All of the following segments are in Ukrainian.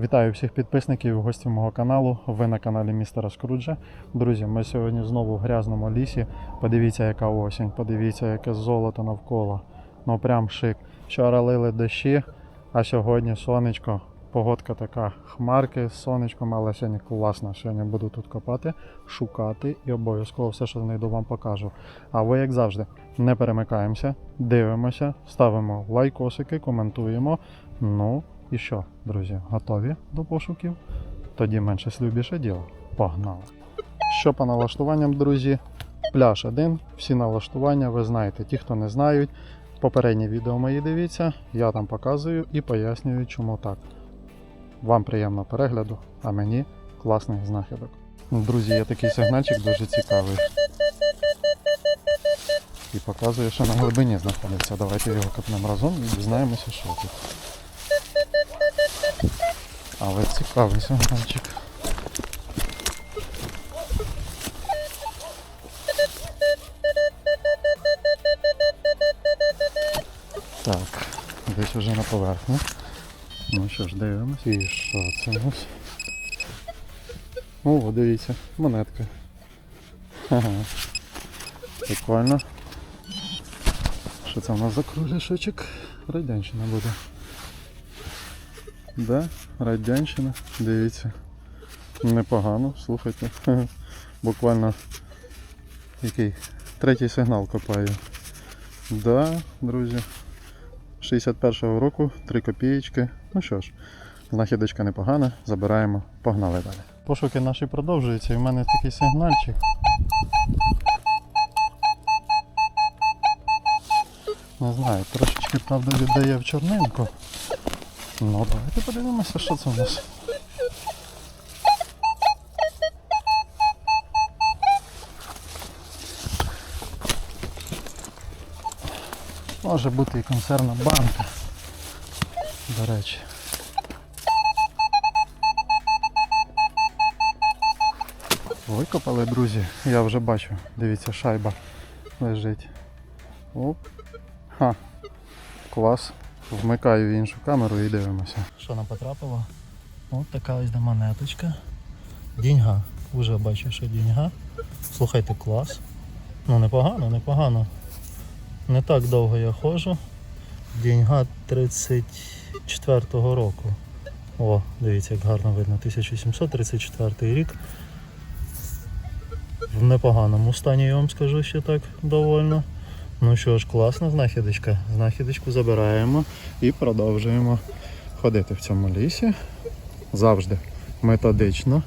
Вітаю всіх підписників і гостів мого каналу. Ви на каналі Містера Скруджа. Друзі, ми сьогодні знову в грязному лісі. Подивіться, яка осінь, подивіться, яке золото навколо. Ну прям шик. Вчора лили дощі, а сьогодні сонечко. Погодка така, хмарки з сонечком, але сьогодні класно. Сьогодні буду тут копати, шукати і обов'язково все, що знайду, вам покажу. А ви, як завжди, не перемикаємося, дивимося, ставимо лайкосики, коментуємо. Ну і що, друзі, готові до пошуків? Тоді менше слів більше діло. Погнали! Що по налаштуванням, друзі? Пляж один, всі налаштування, ви знаєте, ті, хто не знають. Попередні відео мої дивіться, я там показую і пояснюю, чому так. Вам приємного перегляду, а мені класних знахідок. Друзі, є такий сигнальчик дуже цікавий. І показує, що на глибині знаходиться. Давайте його копнемо разом і дізнаємося, що тут. Але цікавий сигнальчик. Так, десь уже на поверхні. Ну що ж, дивимось. І що це у нас? О, дивіться, монетка. Прикольно. Що це у нас за кругляшочок? Радянщина буде. Да, радянщина, дивіться. Непогано, слухайте. Буквально який третій сигнал копаю. Да, друзі. 61-го року, 3 копієчки. Ну що ж, знахідочка непогана, забираємо, погнали далі. Пошуки наші продовжуються і в мене такий сигнальчик. Не знаю, трошечки правда віддає в чорнинку. Ну, давайте подивимося, що це у нас. Може бути і консервна банка. До речі. Викопали, друзі. Я вже бачу. Дивіться, шайба лежить. Оп. Ха. Клас. Вмикаю іншу камеру і дивимося. Що нам потрапило? Ось така ось монеточка. Діньга. Уже бачу, що діньга. Слухайте, клас. Ну непогано, непогано. Не так довго я ходжу. Діньга 34-го року. О, дивіться, як гарно видно. 1734 рік. В непоганому стані, я вам скажу ще так довольно. Ну що ж, класна знахідочка. Знахідочку забираємо і продовжуємо ходити в цьому лісі. Завжди методично.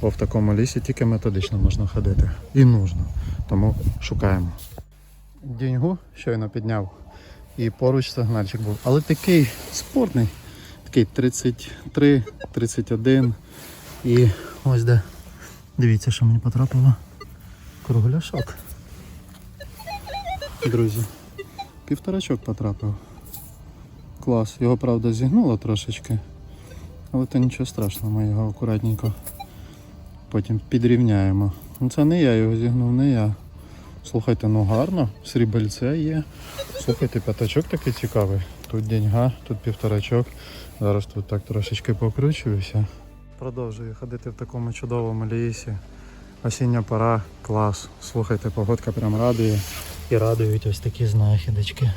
Бо в такому лісі тільки методично можна ходити. І нужно. Тому шукаємо. Діньгу щойно підняв. І поруч сигнальчик був. Але такий спортний. Такий 33, 31. І ось де. Дивіться, що мені потрапило. Кругляшок. Друзі, півторачок потрапив. Клас. Його правда зігнуло трошечки. Але то нічого страшного, ми його акуратненько потім підрівняємо. Ну це не я його зігнув, не я. Слухайте, ну гарно, срібельце є. Слухайте, п'ятачок такий цікавий. Тут деньга, тут півторачок. Зараз тут так трошечки покручуюся. Продовжую ходити в такому чудовому лісі. Осіння пора, клас. Слухайте, погодка прям радує. І радують ось такі знахідочки.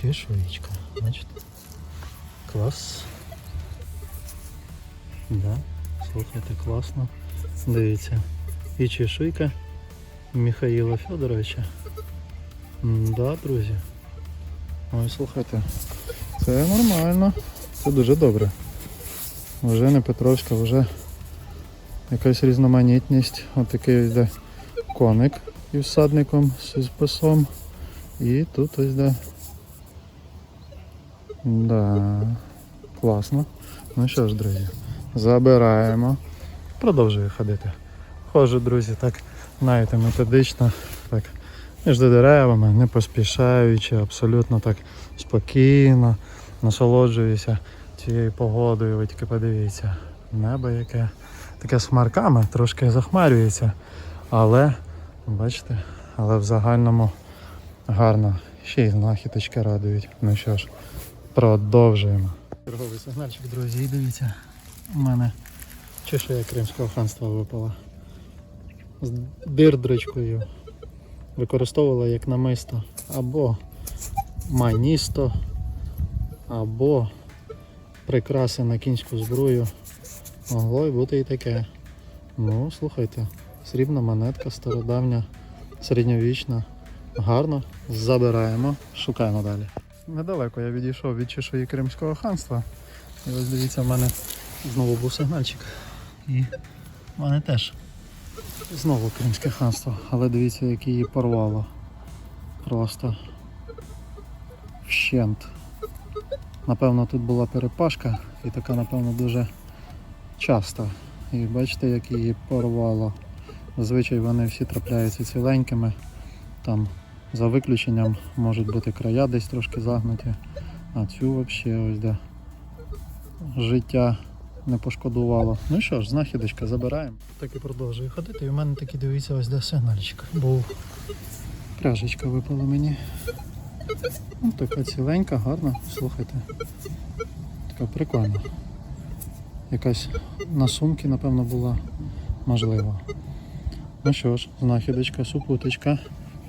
Чешуєчка, бачите? Клас. Да, слухайте, класно. Дивіться. І чешуйка Михаїла Федоровича. Да, друзі. Ой, слухайте. Це нормально. Це дуже добре. Вже не Петровська, вже якась різноманітність. Ось де коник із всадником, з писом. І тут ось де. Да. Класно. Ну що ж, друзі, забираємо. Продовжую ходити. Ходжу, друзі, так, знаєте, методично, так, між деревами, не поспішаючи, абсолютно так спокійно, насолоджуюся цією погодою. Ви тільки подивіться. Небо яке таке з хмарками, трошки захмарюється, але, бачите, але в загальному гарно. Ще й знахідочки радують. Ну що ж, продовжуємо. Черговий сигнальчик, друзі, і дивіться. У мене чешуя Кримського ханства випала. З дирдрочкою. Використовувала як намисто або маністо, або прикраси на кінську зброю. Могло й бути і таке. Ну, слухайте, срібна монетка, стародавня, середньовічна. Гарно. Забираємо, шукаємо далі. Недалеко я відійшов від чешуї Кримського ханства. І ось дивіться, в мене знову був сигнальчик. І в мене теж знову Кримське ханство. Але дивіться, як її порвало. Просто вщент. Напевно, тут була перепашка і така, напевно, дуже часто. І бачите, як її порвало. Зазвичай вони всі трапляються ціленькими. Там за виключенням можуть бути края десь трошки загнуті. А цю взагалі ось де життя не пошкодувало. Ну що ж, знахідочка забираємо. Так і продовжую ходити. І в мене такий дивіться ось де сигнальчик. Був пряжечка випала мені. Ну, така ціленька, гарна, слухайте. Така прикольна. Якась на сумки, напевно, була можливо. Ну що ж, знахідочка, супуточка.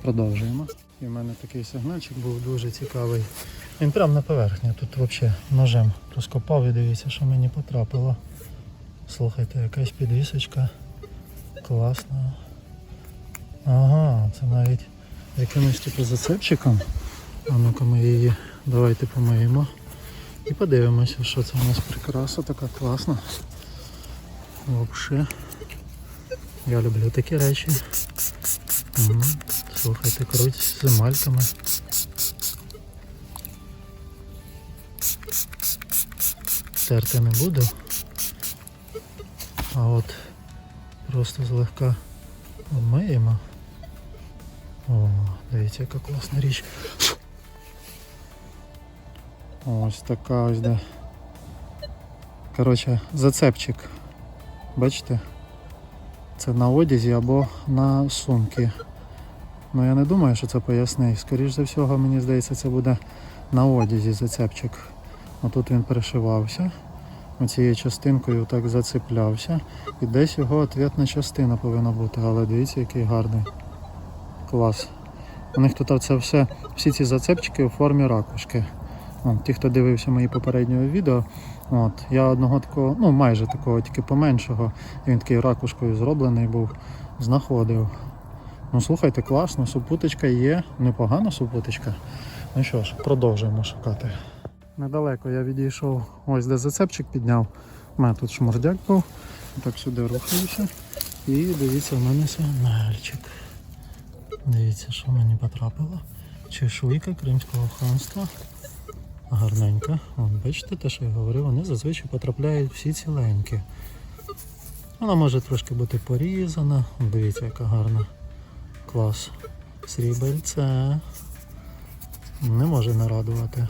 Продовжуємо. І в мене такий сигнальчик був дуже цікавий. Він прямо на поверхні. Тут взагалі ножем розкопав і дивіться, що мені потрапило. Слухайте, якась підвісочка. Класна. Ага, це навіть якимось типу зацепчиком. А ну-ка ми її давайте помиємо. І подивимося, що це у нас прикраса така класна. Вообще. Я люблю такі речі. Слухайте, круть з емальками. Терти не буду. А от просто злегка обмиємо. О, дивіться, яка класна річ. Ось така ось де. Коротше, зацепчик. Бачите? Це на одязі або на сумки. Ну я не думаю, що це поясний. Скоріш за всього, мені здається, це буде на одязі зацепчик. Отут він перешивався. Оцією частинкою так зацеплявся. І десь його ответна частина повинна бути. Але дивіться, який гарний. Клас. У них тут це все, всі ці зацепчики у формі ракушки. Ті, хто дивився мої попереднього відео, от, я одного такого, ну майже такого, тільки поменшого, і він такий ракушкою зроблений був, знаходив. Ну слухайте, класно, супуточка є, непогана супуточка. Ну що ж, продовжуємо шукати. Недалеко я відійшов, ось де зацепчик підняв. У мене тут шмурдяк був. Так сюди рухаюся. І дивіться, в мене сигнальчик. Дивіться, що мені потрапило. Чешуйка Кримського ханства. Гарненька. Вон, бачите те, що я говорив, вони зазвичай потрапляють всі ціленькі. Вона може трошки бути порізана. Дивіться, яка гарна. Клас. Срібельце. Не може не радувати.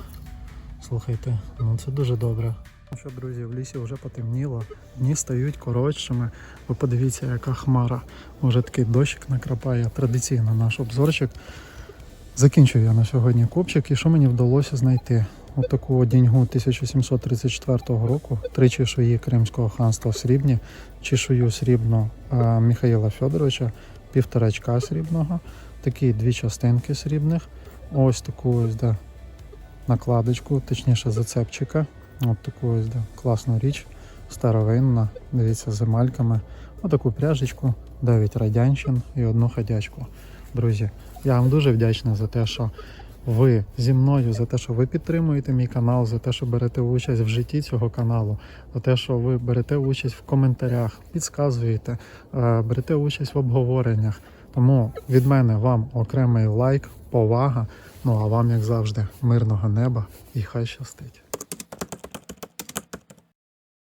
Слухайте, ну це дуже добре. Ну що, друзі, в лісі вже потемніло, дні стають коротшими. Ви подивіться, яка хмара. Уже такий дощик накрапає. Традиційно наш обзорчик. Закінчую я на сьогодні копчик. І що мені вдалося знайти? От таку деньгу 1734 року, три чешуї Кримського ханства в срібні, чешую срібну е, Михаїла Федоровича, півторачка срібного, такі дві частинки срібних, ось таку ось де накладочку, точніше зацепчика. От таку ось де класну річ, старовинна, дивіться, з емальками. Отаку пряжечку, 9 радянщин і одну ходячку. Друзі, я вам дуже вдячний за те, що ви зі мною, за те, що ви підтримуєте мій канал, за те, що берете участь в житті цього каналу, за те, що ви берете участь в коментарях, підказуєте, е, берете участь в обговореннях. Тому від мене вам окремий лайк, повага. Ну а вам, як завжди, мирного неба і хай щастить.